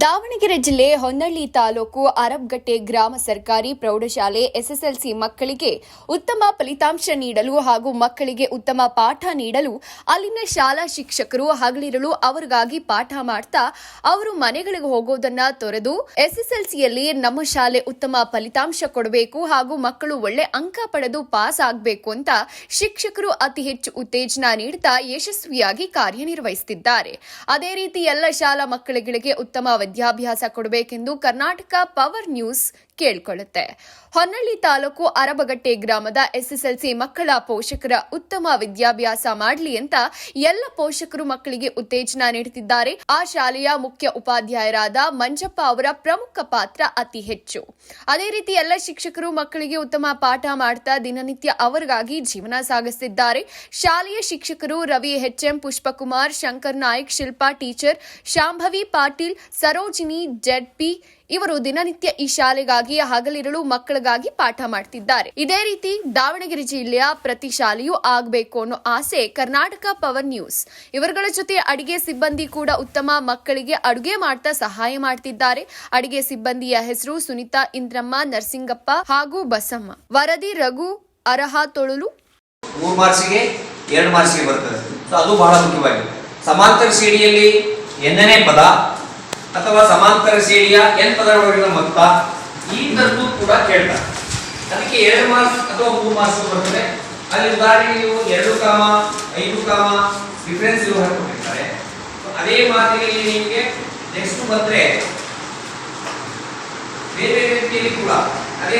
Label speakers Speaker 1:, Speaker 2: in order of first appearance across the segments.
Speaker 1: ದಾವಣಗೆರೆ ಜಿಲ್ಲೆ ಹೊನ್ನಳ್ಳಿ ತಾಲೂಕು ಅರಬ್ಗಟ್ಟೆ ಗ್ರಾಮ ಸರ್ಕಾರಿ ಪ್ರೌಢಶಾಲೆ ಎಸ್ಎಸ್ಎಲ್ಸಿ ಮಕ್ಕಳಿಗೆ ಉತ್ತಮ ಫಲಿತಾಂಶ ನೀಡಲು ಹಾಗೂ ಮಕ್ಕಳಿಗೆ ಉತ್ತಮ ಪಾಠ ನೀಡಲು ಅಲ್ಲಿನ ಶಾಲಾ ಶಿಕ್ಷಕರು ಹಗಲಿರಲು ಅವರಿಗಾಗಿ ಪಾಠ ಮಾಡ್ತಾ ಅವರು ಮನೆಗಳಿಗೆ ಹೋಗೋದನ್ನ ತೊರೆದು ಎಸ್ಎಸ್ಎಲ್ಸಿಯಲ್ಲಿ ನಮ್ಮ ಶಾಲೆ ಉತ್ತಮ ಫಲಿತಾಂಶ ಕೊಡಬೇಕು ಹಾಗೂ ಮಕ್ಕಳು ಒಳ್ಳೆ ಅಂಕ ಪಡೆದು ಪಾಸ್ ಆಗಬೇಕು ಅಂತ ಶಿಕ್ಷಕರು ಅತಿ ಹೆಚ್ಚು ಉತ್ತೇಜನ ನೀಡುತ್ತಾ ಯಶಸ್ವಿಯಾಗಿ ಕಾರ್ಯನಿರ್ವಹಿಸುತ್ತಿದ್ದಾರೆ. ಅದೇ ರೀತಿ ಎಲ್ಲ ಶಾಲಾ ಮಕ್ಕಳುಗಳಿಗೆ ಉತ್ತಮ ವಿದ್ಯಾಭ್ಯಾಸ ಕೊಡಬೇಕೆಂದು ಕರ್ನಾಟಕ ಪವರ್ ನ್ಯೂಸ್ ಕೇಳಿಕೊಳ್ಳುತ್ತೆ ಹೊನ್ನಳ್ಳಿ ತಾಲೂಕು ಅರಬಗಟ್ಟೆ ಗ್ರಾಮದ ಎಸ್ಎಸ್ಎಲ್ಸಿ ಮಕ್ಕಳ ಪೋಷಕರ ಉತ್ತಮ ವಿದ್ಯಾಭ್ಯಾಸ ಮಾಡಲಿ ಅಂತ ಎಲ್ಲ ಪೋಷಕರು ಮಕ್ಕಳಿಗೆ ಉತ್ತೇಜನ ನೀಡುತ್ತಿದ್ದಾರೆ. ಆ ಶಾಲೆಯ ಮುಖ್ಯ ಉಪಾಧ್ಯಾಯರಾದ ಮಂಜಪ್ಪ ಅವರ ಪ್ರಮುಖ ಪಾತ್ರ ಅತಿ ಹೆಚ್ಚು. ಅದೇ ರೀತಿ ಎಲ್ಲ ಶಿಕ್ಷಕರು ಮಕ್ಕಳಿಗೆ ಉತ್ತಮ ಪಾಠ ಮಾಡ್ತಾ ದಿನನಿತ್ಯ ಅವರಿಗಾಗಿ ಜೀವನ ಸಾಗಿಸುತ್ತಿದ್ದಾರೆ. ಶಾಲೆಯ ಶಿಕ್ಷಕರು Ravi HM, Pushpakumar, Shankar Naik, Shilpa teacher, Shambhavi Patil, Sarojini ZP ಇವರು ದಿನನಿತ್ಯ ಈ ಶಾಲೆಗಾಗಿ ಹಗಲಿರಲು ಮಕ್ಕಳಿಗಾಗಿ ಪಾಠ ಮಾಡ್ತಿದ್ದಾರೆ. ಇದೇ ರೀತಿ ದಾವಣಗೆರೆ ಜಿಲ್ಲೆಯ ಪ್ರತಿ ಶಾಲೆಯೂ ಆಗಬೇಕು ಅನ್ನೋ ಆಸೆ ಕರ್ನಾಟಕ ಪವರ್ ನ್ಯೂಸ್. ಇವರುಗಳ ಜೊತೆ ಅಡಿಗೆ ಸಿಬ್ಬಂದಿ ಕೂಡ ಉತ್ತಮ ಮಕ್ಕಳಿಗೆ ಅಡುಗೆ ಮಾಡ್ತಾ ಸಹಾಯ ಮಾಡ್ತಿದ್ದಾರೆ. ಅಡಿಗೆ ಸಿಬ್ಬಂದಿಯ ಹೆಸರು ಸುನಿತಾ ಇಂದ್ರಮ್ಮ, ನರಸಿಂಗಪ್ಪ ಹಾಗೂ ಬಸಮ್ಮ. ವರದಿ ರಘು ಅರಹ ತೊಳಲು.
Speaker 2: ಮೂರು ಮಾರ್ಸಿಗೆ ಎರಡು ಮಾರ್ಸಿಗೆ ಬರ್ತದೆ. ಸೊ ಅದು ಬಹಳ ಮುಖ್ಯವಾಗಿದೆ. ಸಮಾಂತರ ಶ್ರೇಣಿಯಲ್ಲಿ ಎನ್ನನೇ ಪದ ಅಥವಾ ಸಮಾಂತರ ಶ್ರೇಣಿಯ ಎನ್ ಪದಗಳೊಳಗಿನ ಮೊತ್ತ ಈ ತರದ್ದು ಕೂಡ ಕೇಳ್ತಾರೆ. ಅದಕ್ಕೆ ಎರಡು ಮಾರ್ಕ್ಸ್ ಅಥವಾ ಮೂರು ಮಾರ್ಕ್ಸ್ ಬರ್ತದೆ. ಅಲ್ಲಿ ಉದಾಹರಣೆಗೆ ನೀವು ಎರಡು ಕಾಮ, ಐದು ಕಾಮ ಡಿಫ್ರೆನ್ಸ್ ಇವು ಹಾಕೊಂಡಿರ್ತಾರೆ ಅದೇ ಮಾದರಿಯಲ್ಲಿ ನಿಮಗೆ ನೆಕ್ಸ್ಟ್ ಬಂದ್ರೆ ಬೇರೆ ರೀತಿಯಲ್ಲಿ ಕೂಡ ಅದೇ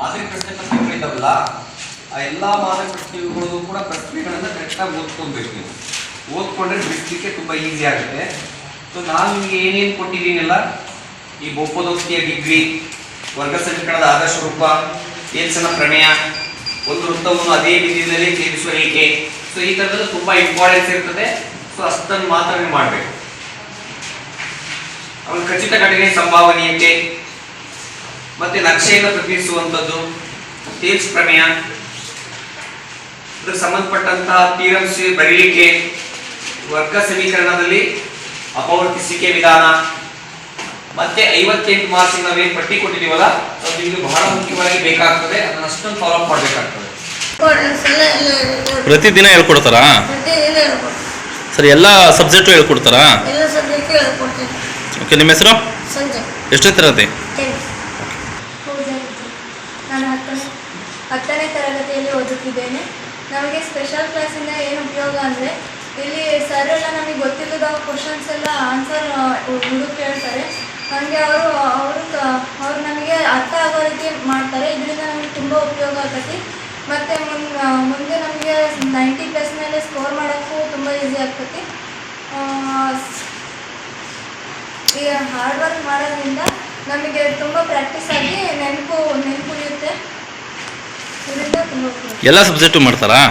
Speaker 2: ಮಾದರಿ ಪ್ರಶ್ನೆ ಪತ್ರಿಕೆಗಳಿದ್ದಾವಲ್ಲ ಆ ಎಲ್ಲ ಮಾದರಿ ಪ್ರಶ್ನೆಗಳು ಕೂಡ ಪ್ರಶ್ನೆಗಳನ್ನ ಕರೆಕ್ಟಾಗಿ ಓದ್ಕೊಬೇಕು ನೀವು. ಓದ್ಕೊಂಡ್ರೆ ಬಿಡಿಸ್ಲಿಕ್ಕೆ ತುಂಬಾ ಈಸಿ ಆಗುತ್ತೆ. ಸೊ ನಾನು ನಿಮಗೆ ಏನೇನು ಕೊಟ್ಟಿದ್ದೀನಲ್ಲ, ಈ ಬೊಪ್ಪದೋಕ್ತಿಯ ಡಿಗ್ರಿ ವರ್ಗ ಸಮೀಕರಣದ ಆದರ್ಶ ರೂಪ, ಏಲ್ಸನ ಪ್ರಮೇಯ, ಒಂದು ವೃತ್ತವನ್ನು ಅದೇ ಬಿಂದಿನಲ್ಲಿ ಛೇದಿಸುವ ರೇಖೆ ಸೊ ಈ ಥರದ್ದು ತುಂಬ ಇಂಪಾರ್ಟೆನ್ಸ್ ಇರ್ತದೆ. ಸೊ ಅಷ್ಟನ್ನು ಮಾತ್ರ ನೀವು ಮಾಡಬೇಕು. ಅವನು ಖಚಿತ ಘಟನೆ ಸಂಭಾವನೀಯತೆ, ಮತ್ತೆ ನಕ್ಷೆಯನ್ನು ಪ್ರತಿನಿಧಿಸುವಂಥದ್ದು ತೇಲ್ಸ್ ಪ್ರಮೇಯ ಅದಕ್ಕೆ ಸಂಬಂಧಪಟ್ಟಂತಹ ತೀರಂಸಿ ಬರೀಲಿಕ್ಕೆ, ವರ್ಗ ಸಮೀಕರಣದಲ್ಲಿ ಅಪವರ್ತಿಸಿಕೆ ವಿಧಾನ. ಮತ್ತೆ ಐವತ್ತೆಂಟು ಮಾರ್ಕ್ಸ್ ನಾವೇನು ಪಟ್ಟಿ ಕೊಟ್ಟಿದ್ದೀವಲ್ಲ ಅದು ನಿಮಗೆ ಬಹಳ ಮುಖ್ಯವಾಗಿ ಬೇಕಾಗ್ತದೆ ಅದನ್ನ ಅಷ್ಟೊಂದು ಫಾಲೋ ಅಪ್ ಮಾಡಬೇಕಾಗ್ತದೆ.
Speaker 3: ಪ್ರತಿದಿನ ಹೇಳ್ಕೊಡ್ತಾರಾ? ಸರಿ ಎಲ್ಲ ಸಬ್ಜೆಕ್ಟು ಹೇಳ್ಕೊಡ್ತಾರಾ?
Speaker 4: ಎಲ್ಲ ಸಬ್ಜೆಕ್ಟು ಹೇಳ್ಕೊಡ್ತೀನಿ
Speaker 3: ಓಕೆ ನಿಮ್ಮ ಹೆಸರು? ಎಷ್ಟನೇ ತರಗತಿ
Speaker 5: ನಾನು ಹತ್ತು ಹತ್ತನೇ ತರಗತಿಯಲ್ಲಿ ಓದುತ್ತಿದ್ದೇನೆ. ನಮಗೆ ಸ್ಪೆಷಲ್ ಕ್ಲಾಸಿಂದ ಏನು ಉಪಯೋಗ ಅಂದರೆ ಸರ್ ಎಲ್ಲ ನಮಗೆ ಗೊತ್ತಿಲ್ಲದ ಕ್ವಶನ್ಸ್ ಎಲ್ಲ ಆನ್ಸರ್ ಹುಡುಕ್ ಕೇಳ್ತಾರೆ. ಹಾಗೆ ಅವರು ಅವರು ಅವ್ರು ನಮಗೆ ಅರ್ಥ ಆಗೋ ರೀತಿ ಮಾಡ್ತಾರೆ. ಇದರಿಂದ ನಮಗೆ ತುಂಬ ಉಪಯೋಗ ಆಗ್ತೈತಿ ಮತ್ತು ಮುನ್ ಮುಂದೆ ನಮಗೆ ನೈಂಟಿ ಪ್ಲಸ್ ಮೇಲೆ ಸ್ಕೋರ್ ಮಾಡೋಕ್ಕೂ ತುಂಬ ಈಸಿ ಆಗ್ತೈತಿ. ಈ ಹಾರ್ಡ್ ವರ್ಕ್ ಮಾಡೋದ್ರಿಂದ ನಮಗೆ ತುಂಬ ಪ್ರಾಕ್ಟೀಸ್ ಆಗಿ ನೆನಪು ನೆನಪು ಇರುತ್ತೆ. ಇದರಿಂದ ತುಂಬ
Speaker 3: ಎಲ್ಲ ಸಬ್ಜೆಕ್ಟು ಮಾಡ್ತಾರಾ?